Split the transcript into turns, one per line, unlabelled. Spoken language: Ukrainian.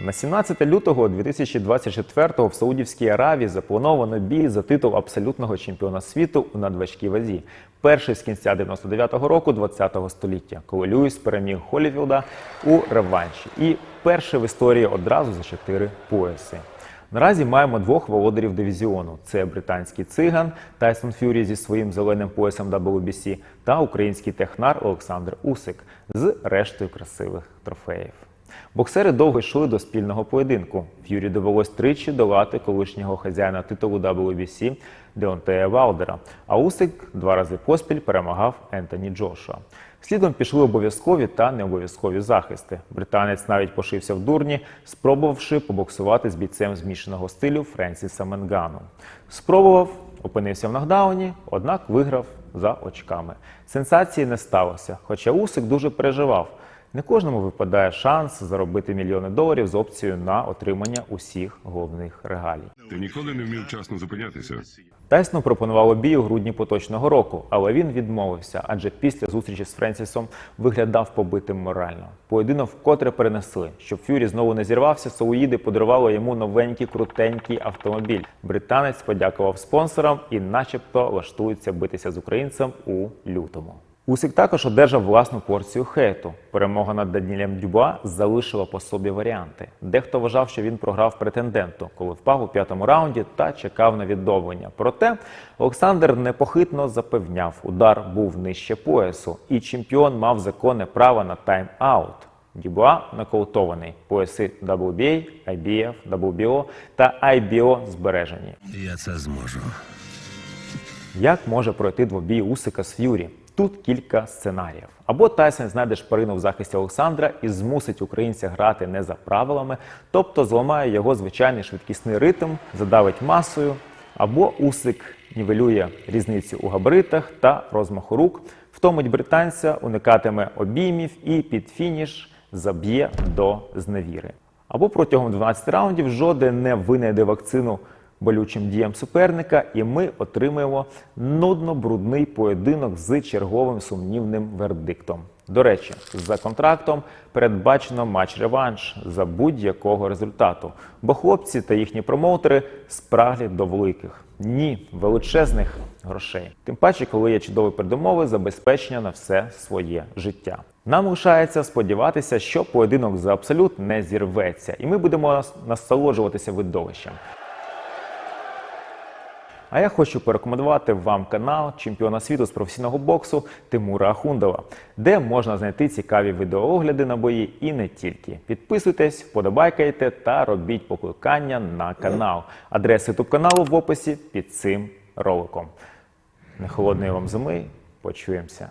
На 17 лютого 2024 в Саудівській Аравії заплановано бій за титул абсолютного чемпіона світу у надважкій вазі. Перший з кінця 99-го року 20-го століття, коли Льюіс переміг Холіфілда у реванші. І перший в історії одразу за чотири пояси. Наразі маємо двох володарів дивізіону: це британський циган Тайсон Фюрі зі своїм зеленим поясом WBC та український технар Олександр Усик з рештою красивих трофеїв. Боксери довго йшли до спільного поєдинку. Ф'юрі довелось тричі долати колишнього хазяїна титулу WBC Деонтея Валдера, а Усик два рази поспіль перемагав Ентоні Джошуа. Слідом пішли обов'язкові та необов'язкові захисти. Британець навіть пошився в дурні, спробувавши побоксувати з бійцем змішаного стилю Френсіса Менгану. Спробував, опинився в нокдауні, однак виграв за очками. Сенсації не сталося, хоча Усик дуже переживав. Не кожному випадає шанс заробити мільйони доларів з опцією на отримання усіх головних регалій.
Ти ніколи не вмів вчасно зупинятися.
Тайсону пропонувало бій у грудні поточного року, але він відмовився, адже після зустрічі з Френсісом виглядав побитим морально. Поєдинок вкотре перенесли. Щоб Фюрі знову не зірвався, Сауїди подарували йому новенький крутенький автомобіль. Британець подякував спонсорам і, начебто, влаштується битися з українцем у лютому. Усик також одержав власну порцію хейту. Перемога над Данілем Дюба залишила по собі варіанти. Дехто вважав, що він програв претенденту, коли впав у п'ятому раунді та чекав на відновлення. Проте Олександр непохитно запевняв, удар був нижче поясу, і чемпіон мав законне право на тайм-аут. Дюбуа нокаутований. Пояси WBA, IBF, WBO та IBO збережені.
Я це зможу.
Як може пройти двобій Усика з Ф'юрі? Тут кілька сценаріїв. Або Тайсон знайде шпарину в захисті Олександра і змусить українця грати не за правилами, тобто зламає його звичайний швидкісний ритм, задавить масою, або Усик нівелює різницю у габаритах та розмаху рук, втомить британця, уникатиме обіймів і під фініш заб'є до зневіри. Або протягом 12 раундів жоден не винайде вакцину болючим діям суперника, і ми отримаємо нудно-брудний поєдинок з черговим сумнівним вердиктом. До речі, за контрактом передбачено матч-реванш за будь-якого результату, бо хлопці та їхні промоутери спраглі до великих, ні, величезних грошей. Тим паче, коли є чудові передумови забезпечення на все своє життя. Нам лишається сподіватися, що поєдинок за абсолют не зірветься, і ми будемо насолоджуватися видовищем. А я хочу порекомендувати вам канал чемпіона світу з професійного боксу Тимура Ахундова, де можна знайти цікаві відеоогляди на бої і не тільки. Підписуйтесь, вподобайкайте та робіть покликання на канал. Адреса youtube каналу в описі під цим роликом. Не холодної вам зими. Почуємося.